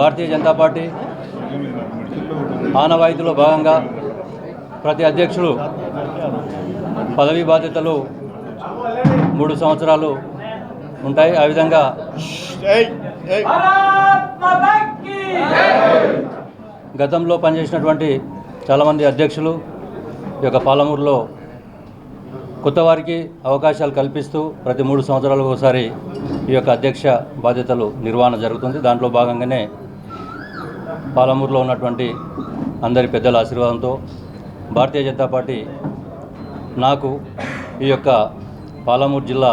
Bharatiya Janata party ఆనవాయితీలో భాగంగా ప్రతి అధ్యక్షుడు పదవీ బాధ్యతలు మూడు సంవత్సరాలు ఉంటాయి. ఆ విధంగా గతంలో పనిచేసినటువంటి చాలామంది అధ్యక్షులు ఈ యొక్క పాలమూరులో కొత్త వారికి అవకాశాలు కల్పిస్తూ ప్రతి మూడు సంవత్సరాలకు ఒకసారి ఈ యొక్క అధ్యక్ష బాధ్యతలు నిర్వహణ జరుగుతుంది. దాంట్లో భాగంగానే పాలమూరులో ఉన్నటువంటి అందరి పెద్దల ఆశీర్వాదంతో భారతీయ జనతా పార్టీ నాకు ఈ యొక్క పాలమూరు జిల్లా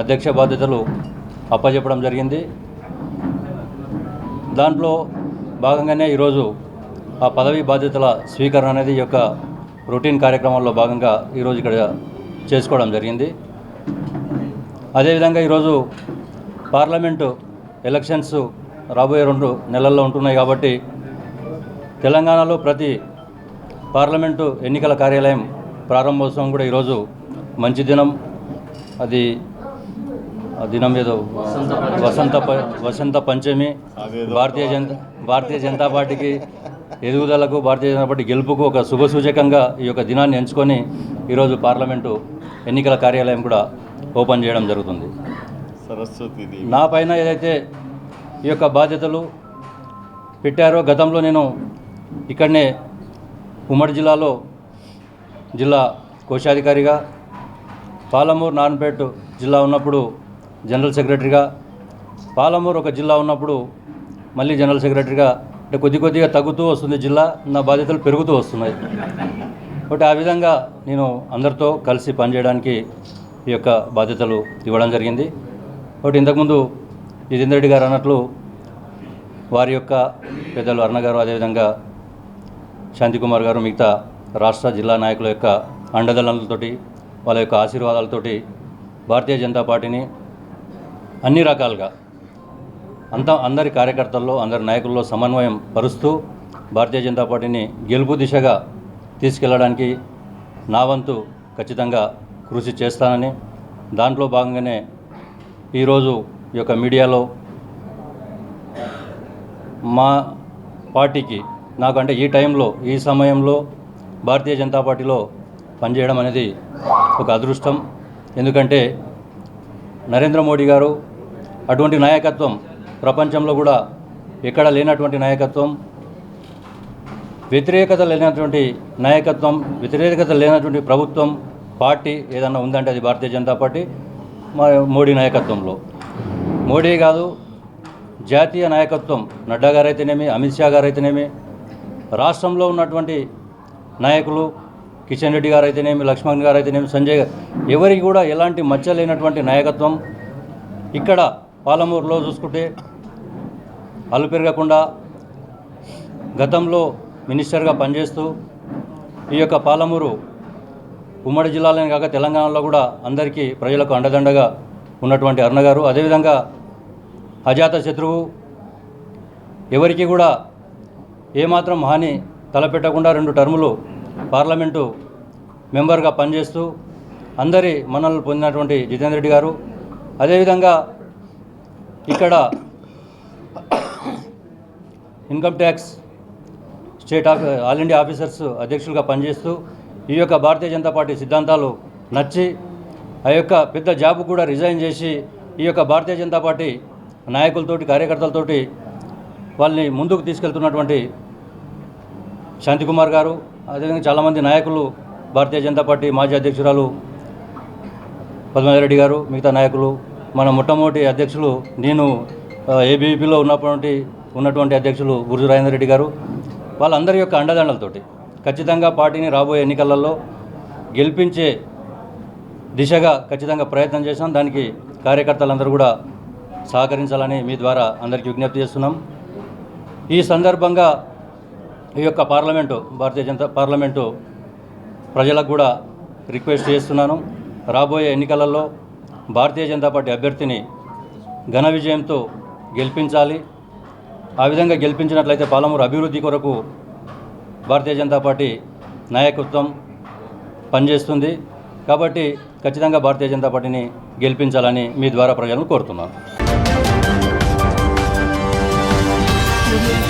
అధ్యక్ష బాధ్యతలు అప్పచెప్పడం జరిగింది. దాంట్లో భాగంగానే ఈరోజు ఆ పదవీ బాధ్యతల స్వీకరణ అనేది ఈ యొక్క రొటీన్ కార్యక్రమంలో భాగంగా ఈరోజు ఇక్కడ చేసుకోవడం జరిగింది. అదేవిధంగా ఈరోజు పార్లమెంటు ఎలక్షన్స్ రాబోయే రెండు నెలల్లో ఉంటున్నాయి కాబట్టి తెలంగాణలో ప్రతి పార్లమెంటు ఎన్నికల కార్యాలయం ప్రారంభోత్సవం కూడా ఈరోజు మంచి దినం. అది దినం ఏదో వసంత వసంత పంచమి భారతీయ జనతా భారతీయ జనతా పార్టీకి ఎదుగుదలకు భారతీయ జనతా పార్టీ గెలుపుకు ఒక శుభ సూచకంగా ఈ యొక్క దినాన్ని ఎంచుకొని ఈరోజు పార్లమెంటు ఎన్నికల కార్యాలయం కూడా ఓపెన్ చేయడం జరుగుతుంది. నా పైన ఏదైతే ఈ యొక్క బాధ్యతలు పెట్టారో గతంలో నేను ఇక్కడనే ఉమ్మడి జిల్లాలో జిల్లా కోశాధికారిగా పాలమూరు నారాయణపేట జిల్లా ఉన్నప్పుడు జనరల్ సెక్రటరీగా పాలమూరు ఒక జిల్లా ఉన్నప్పుడు మళ్ళీ జనరల్ సెక్రటరీగా అంటే కొద్ది కొద్దిగా తగ్గుతూ వస్తుంది జిల్లా నా బాధ్యతలు పెరుగుతూ వస్తున్నాయి. కాబట్టి ఆ విధంగా నేను అందరితో కలిసి పనిచేయడానికి ఈ యొక్క బాధ్యతలు ఇవ్వడం జరిగింది. ఒకటి ఇంతకుముందు జితేందర్ రెడ్డి గారు అన్నట్లు వారి యొక్క పెద్దలు అరుణ గారు అదేవిధంగా శాంతికుమార్ గారు మిగతా రాష్ట్ర జిల్లా నాయకుల యొక్క అండదండలతోటి వాళ్ళ యొక్క ఆశీర్వాదాలతోటి భారతీయ జనతా పార్టీని అన్ని రకాలుగా అంత అందరి కార్యకర్తల్లో అందరి నాయకుల్లో సమన్వయం పరుస్తూ భారతీయ జనతా పార్టీని గెలుపు దిశగా తీసుకెళ్ళడానికి నా వంతు ఖచ్చితంగా కృషి చేస్తానని దాంట్లో భాగంగానే ఈరోజు ఈ యొక్క మీడియాలో మా పార్టీకి నాకంటే ఈ టైంలో ఈ సమయంలో భారతీయ జనతా పార్టీలో పనిచేయడం అనేది ఒక అదృష్టం. ఎందుకంటే నరేంద్ర మోడీ గారు అటువంటి నాయకత్వం ప్రపంచంలో కూడా ఎక్కడ లేనటువంటి నాయకత్వం వ్యతిరేకత లేనటువంటి నాయకత్వం వ్యతిరేకత లేనటువంటి ప్రభుత్వం పార్టీ ఏదన్నా ఉందంటే అది భారతీయ జనతా పార్టీ మా మోడీ నాయకత్వంలో. మోడీ కాదు జాతీయ నాయకత్వం నడ్డా గారైతేనేమి అమిత్ షా గారు అయితేనేమి రాష్ట్రంలో ఉన్నటువంటి నాయకులు కిషన్ రెడ్డి గారు అయితేనేమి లక్ష్మణ్ గారు అయితేనేమి సంజయ్ గారు ఎవరికి కూడా ఎలాంటి మచ్చ లేనటువంటి నాయకత్వం ఇక్కడ పాలమూరులో చూసుకుంటే అల్లు పెరగకుండా గతంలో మినిస్టర్గా పనిచేస్తూ ఈ యొక్క పాలమూరు ఉమ్మడి జిల్లాలోనే కాక తెలంగాణలో కూడా అందరికీ ప్రజలకు అండదండగా ఉన్నటువంటి అరుణ గారు. అదేవిధంగా అజాత శత్రువు ఎవరికి కూడా ఏమాత్రం హాని తలపెట్టకుండా రెండు టర్ములు పార్లమెంటు మెంబర్గా పనిచేస్తూ అందరి మన్నలు పొందినటువంటి జితేందర్ రెడ్డి గారు. అదేవిధంగా ఇక్కడ income tax state of all India officers అధ్యక్షులుగా పనిచేస్తూ ఈ యొక్క భారతీయ జనతా పార్టీ సిద్ధాంతాలు నచ్చి ఆ యొక్క పెద్ద జాబ్ కూడా రిజైన్ చేసి ఈ యొక్క భారతీయ జనతా పార్టీ నాయకులతోటి కార్యకర్తలతోటి వాళ్ళని ముందుకు తీసుకెళ్తున్నటువంటి శాంతికుమార్ గారు అదేవిధంగా చాలామంది నాయకులు భారతీయ జనతా పార్టీ మాజీ అధ్యక్షురాలు పద్మారెడ్డి గారు మిగతా నాయకులు మన మొట్టమొదటి అధ్యక్షులు నేను ఏబీపీలో ఉన్నటువంటి ఉన్నటువంటి అధ్యక్షులు గురుజు రాజేంద్ర రెడ్డి గారు. వాళ్ళందరి యొక్క అండదండలతోటి ఖచ్చితంగా పార్టీని రాబోయే ఎన్నికలలో గెలిపించే దిశగా ఖచ్చితంగా ప్రయత్నం చేశాం. దానికి కార్యకర్తలందరూ కూడా సహకరించాలని మీ ద్వారా అందరికీ విజ్ఞప్తి చేస్తున్నాం. ఈ సందర్భంగా ఈ యొక్క పార్లమెంటు భారతీయ జనతా పార్లమెంటు ప్రజలకు కూడా రిక్వెస్ట్ చేస్తున్నాను. రాబోయే ఎన్నికలలో భారతీయ జనతా పార్టీ అభ్యర్థిని ఘన విజయంతో గెలిపించాలి. ఆ విధంగా గెలిపించినట్లయితే పాలమూరు అభివృద్ధి కొరకు భారతీయ జనతా పార్టీ నాయకత్వం పనిచేస్తుంది. కాబట్టి ఖచ్చితంగా భారతీయ జనతా పార్టీని గెలిపించాలని మీ ద్వారా ప్రజలను కోరుతున్నాను. Thank you.